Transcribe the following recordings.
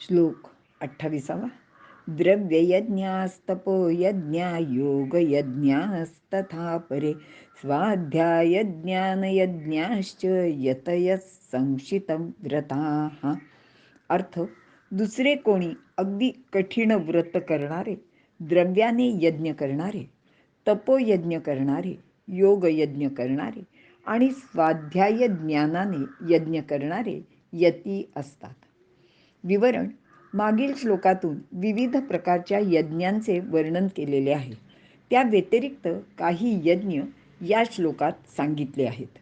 श्लोक अठ्ठावीसावा. द्रव्ययज्ञास्तपो यज्ञा योगयज्ञास्तथा परे स्वाध्यायज्ञानयज्ञाश्च यतयः संशितव्रताः अर्थ दुसरे कोणी अगदी कठीण व्रत करणारे द्रव्याने यज्ञ करणारे तपोयज्ञ करणारे योगयज्ञ करणारे आणि स्वाध्याय ज्ञानाने यज्ञ करणारे यती असतात. विवरण मागील श्लोकातून विविध प्रकारच्या यज्ञांचे वर्णन केलेले आहे. त्या व्यतिरिक्त काही यज्ञ या श्लोकात सांगितले आहेत.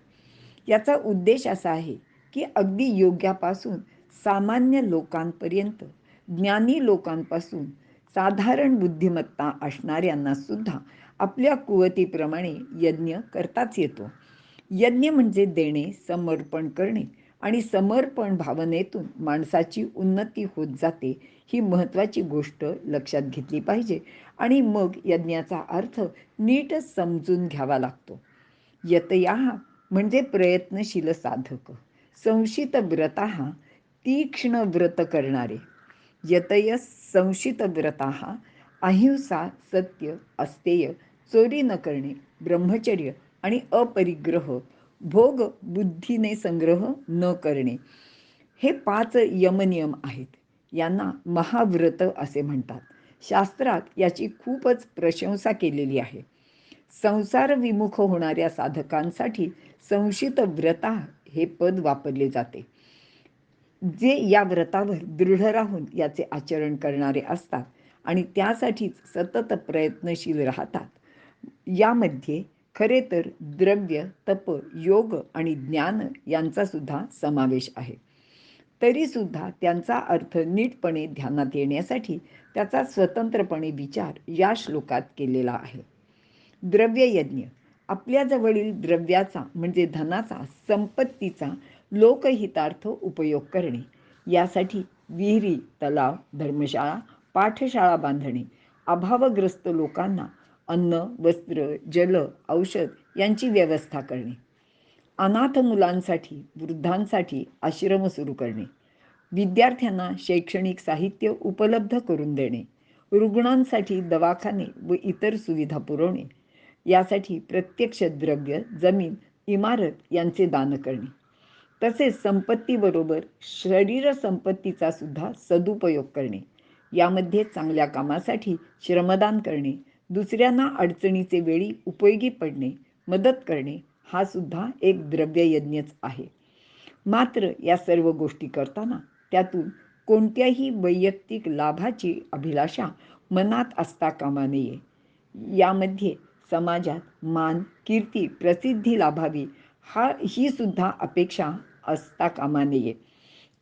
याचा उद्देश असा आहे की अगदी योग्यापासून सामान्य लोकांपर्यंत ज्ञानी लोकांपासून साधारण बुद्धिमत्ता असणाऱ्यांना सुद्धा आपल्या कुवतीप्रमाणे यज्ञ करताच येतो. यज्ञ म्हणजे देणे समर्पण करणे आणि समर्पण भावनेतून माणसाची उन्नती होत जाते ही महत्त्वाची गोष्ट लक्षात घेतली पाहिजे. आणि मग यज्ञाचा अर्थ नीट समजून घ्यावा लागतो. यतया म्हणजे प्रयत्नशील साधक. संशित व्रता तीक्ष्ण व्रत करणारे. यतय संशित व्रता अहिंसा सत्य अस्तेय चोरी न करणे ब्रह्मचर्य आणि अपरिग्रह भोग बुद्धीने संग्रह न करणे. हे पाच यमनियम आहेत. यांना महाव्रत असे म्हणतात. शास्त्रात याची खूपच प्रशंसा केलेली आहे. संसार विमुख होणाऱ्या साधकांसाठी संशित व्रता हे पद वापरले जाते. जे या व्रतावर दृढ राहून याचे आचरण करणारे असतात आणि त्यासाठीच सतत प्रयत्नशील राहतात. यामध्ये खरे तर द्रव्य तप योग आणि ज्ञान यांचा सुद्धा समावेश आहे. तरीसुद्धा त्यांचा अर्थ नीटपणे ध्यानात येण्यासाठी त्याचा स्वतंत्रपणे विचार या श्लोकात केलेला आहे. द्रव्ययज्ञ. आपल्याजवळील द्रव्याचा म्हणजे धनाचा संपत्तीचा लोकहितार्थ उपयोग करणे. यासाठी विहिरी तलाव धर्मशाळा पाठशाळा बांधणे अभावग्रस्त लोकांना अन्न वस्त्र जल औषध यांची व्यवस्था करणे. अनाथ मुलांसाठी वृद्धांसाठी आश्रम सुरू करणे. विद्यार्थ्यांना शैक्षणिक साहित्य उपलब्ध करून देणे. रुग्णांसाठी दवाखाने व इतर सुविधा पुरवणे. यासाठी प्रत्यक्ष द्रव्य जमीन इमारत यांचे दान करणे. तसेच संपत्तीबरोबर शरीर संपत्तीचा सुद्धा सदुपयोग करणे. यामध्ये चांगल्या कामासाठी श्रमदान करणे. दुसऱ्यांना अडचणीचे वेळी उपयोगी पडणे मदत करणे हा सुद्धा एक द्रव्ययज्ञच आहे. मात्र या सर्व गोष्टी करताना त्यातून कोणत्याही वैयक्तिक लाभाची अभिलाषा मनात असता कामा नये. यामध्ये समाजात मान कीर्ती प्रसिद्धी लाभावी हा ही सुद्धा अपेक्षा असता कामा नये.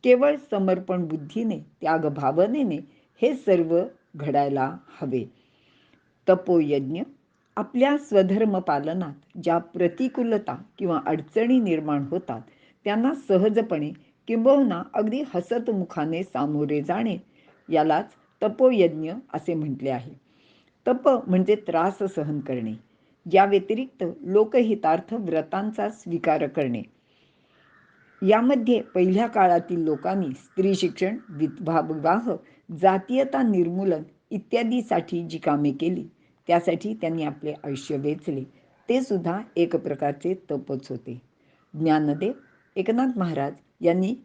केवळ समर्पण बुद्धीने त्याग भावनेने हे सर्व घडायला हवे. तपोयज्ञ आपल्या स्वधर्म पालनात ज्या प्रतिकूलता किंवा अडचणी निर्माण होतात त्यांना सहजपणे किंबहुना अगदी हसतमुखाने सामोरे जाणे यालाच तपोयज्ञ असे म्हटले आहे. तप म्हणजे त्रास सहन करणे या व्यतिरिक्त लोकहितार्थ व्रतांचा स्वीकार करणे. यामध्ये पहिल्या काळातील लोकांनी स्त्री शिक्षण विधवा विवाह जातीयता निर्मूलन इत्यादीसाठी जी कामे केली त्यासाठी त्यांनी आपले आयुष्य वेचले. ते सुद्धा एक प्रकारचे तपच होते. ज्ञानदेव एकनाथ महाराज यांनी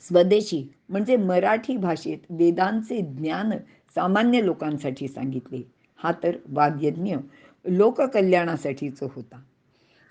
स्वदेशी म्हणजे मराठी भाषेत वेदांचे ज्ञान सामान्य लोकांसाठी सांगितले. हा तर वाद्यज्ञ लोककल्याणासाठीच होता.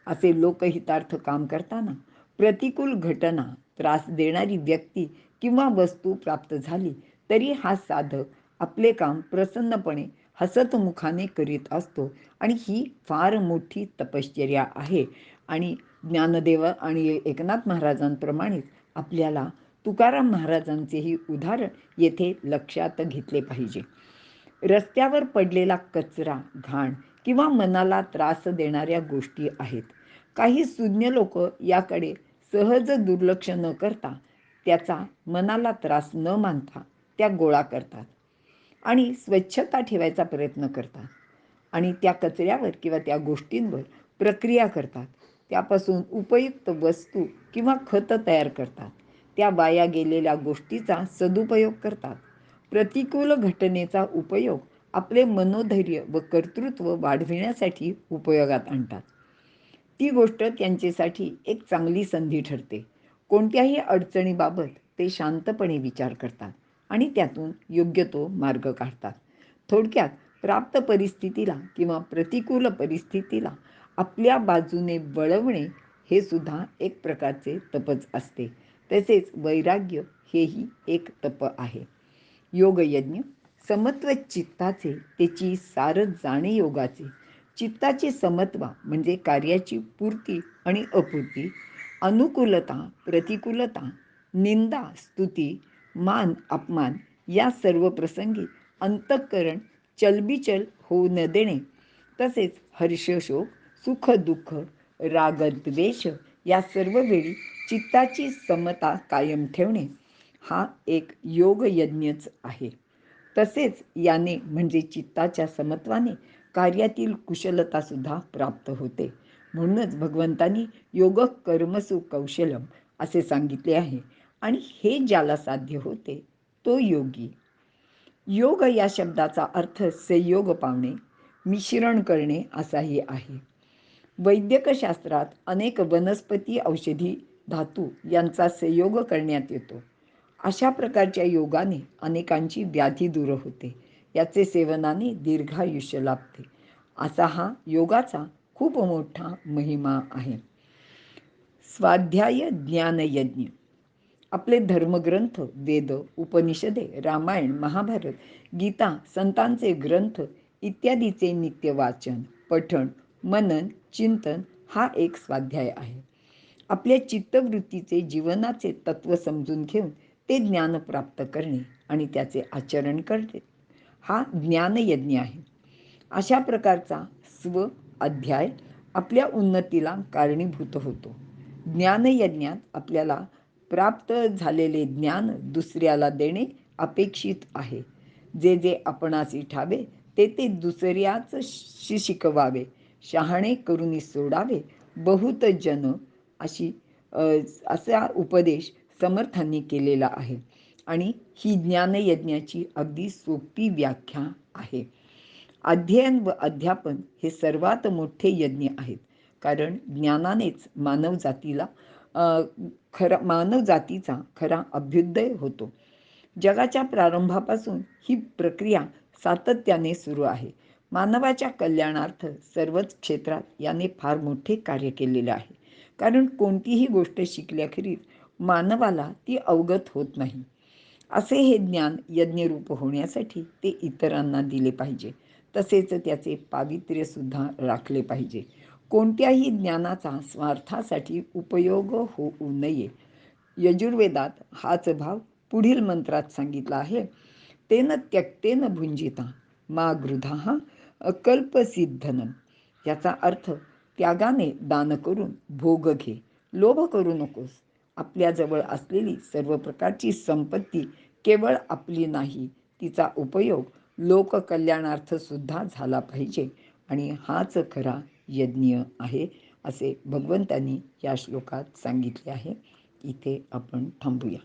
असे लोकहितार्थ काम करताना प्रतिकूल घटना त्रास देणारी व्यक्ती किंवा वस्तू प्राप्त झाली तरी हा साधक आपले काम प्रसन्नपणे हसतमुखाने करीत असतो आणि ही फार मोठी तपश्चर्या आहे. आणि ज्ञानदेव आणि एकनाथ महाराजांप्रमाणेच आपल्याला तुकाराम महाराजांचेही उदाहरण येथे लक्षात घेतले पाहिजे. रस्त्यावर पडलेला कचरा घाण किंवा मनाला त्रास देणाऱ्या गोष्टी आहेत. काही सुज्ञ लोक याकडे सहज दुर्लक्ष न करता त्याचा मनाला त्रास न मानता त्या गोळा करतात आणि स्वच्छता ठेवायचा प्रयत्न करतात. आणि त्या कचऱ्यावर किंवा त्या गोष्टींवर प्रक्रिया करतात. त्यापासून उपयुक्त वस्तू किंवा खतं तयार करतात. त्या वाया गेलेल्या गोष्टीचा सदुपयोग करतात. प्रतिकूल घटनेचा उपयोग आपले मनोधैर्य व कर्तृत्व वाढविण्यासाठी उपयोगात आणतात. ती गोष्ट त्यांच्यासाठी एक चांगली संधी ठरते. कोणत्याही अडचणीबाबत ते शांतपणे विचार करतात. आणि त्यातून योग्य तो मार्ग काढतात. थोडक्यात प्राप्त परिस्थितीला किंवा प्रतिकूल परिस्थितीला आपल्या बाजूने वळवणे हे सुद्धा एक प्रकारचे तपच असते. तसेच वैराग्य हेही एक तप आहे. योगयज्ञ समत्व चित्ताचे त्याची सारच जाणे योगाचे. चित्ताची समत्वा म्हणजे कार्याची पूर्ती आणि अपूर्ती अनुकूलता प्रतिकूलता निंदा स्तुती मान अपमान या सर्व प्रसंगी अंतःकरण चलबिचल होऊ न देणे. तसेच हर्षशोक सुख दुःख रागद्वेष या सर्व वेळी चित्ताची समता कायम ठेवणे हा एक योगयज्ञच आहे. तसेच याने म्हणजे चित्ताच्या समत्वाने कार्यातील कुशलतासुद्धा प्राप्त होते. म्हणूनच भगवंतांनी योग कर्मसु कौशलम असे सांगितले आहे. आणि हे ज्याला साध्य होते तो योगी. योग या शब्दाचा अर्थ संयोग पावणे मिश्रण करणे असाही आहे. वैद्यकशास्त्रात अनेक वनस्पती औषधी धातू यांचा संयोग करण्यात येतो. अशा प्रकारच्या योगाने अनेकांची व्याधी दूर होते. याचे सेवनाने दीर्घायुष्य लाभते. असा हा योगाचा खूप मोठा महिमा आहे. स्वाध्याय ज्ञानयज्ञ. आपले धर्मग्रंथ वेद उपनिषदे रामायण महाभारत गीता संतांचे ग्रंथ इत्यादीचे नित्य वाचन पठण मनन चिंतन हा एक स्वाध्याय आहे. आपल्या चित्तवृत्तीचे जीवनाचे तत्व समजून घेऊन ते ज्ञान प्राप्त करणे आणि त्याचे आचरण करणे हा ज्ञानयज्ञ आहे. अशा प्रकारचा स्व अध्याय आपल्या उन्नतीला कारणीभूत होतो. ज्ञानयज्ञात आपल्याला प्राप्त झालेले ज्ञान दुसऱ्याला देणे अपेक्षित आहे. जे जे आपणासी ठावे ते ते दुसऱ्याच शि शिकवावे. शहाणे करून सोडावे. बहुत जन अशी असा उपदेश समर्थांनी केलेला आहे. आणि ही ज्ञानयज्ञाची अगदी सोपी व्याख्या आहे. अध्ययन व अध्यापन हे सर्वात मोठे यज्ञ आहेत. कारण ज्ञानानेच मानव जातीला खरा मानव जातीचा खरा अभ्युदय होतो. जगाच्या प्रारंभापासून ही प्रक्रिया सातत्याने सुरू आहे. मानवाच्या कल्याणार्थ सर्वच क्षेत्रात याने फार मोठे कार्य केलेले आहे. कारण कोणतीही गोष्ट शिकल्याखेरीज मानवाला ती अवगत होत नाही. असे हे ज्ञान यज्ञरूप होण्यासाठी ते इतरांना दिले पाहिजे. तसेच त्याचे पावित्र्यसुद्धा राखले पाहिजे. कोणत्याही ज्ञानाचा स्वार्थासाठी उपयोग होऊ नये. यजुर्वेदात हाच भाव पुढील मंत्रात सांगितला आहे. तेन त्यक्तेन भुंजिता मा गृधा अकल्पसिद्धनम. याचा अर्थ त्यागाने दान करून भोग घे लोभ करू नकोस. आपल्याजवळ असलेली सर्व प्रकारची संपत्ती केवळ आपली नाही तिचा उपयोग लोककल्याणार्थ सुद्धा झाला पाहिजे. आणि हाच खरा यज्ञ आहे असे भगवंतांनी या श्लोकात सांगितले आहे. इथे आपण थांबूया.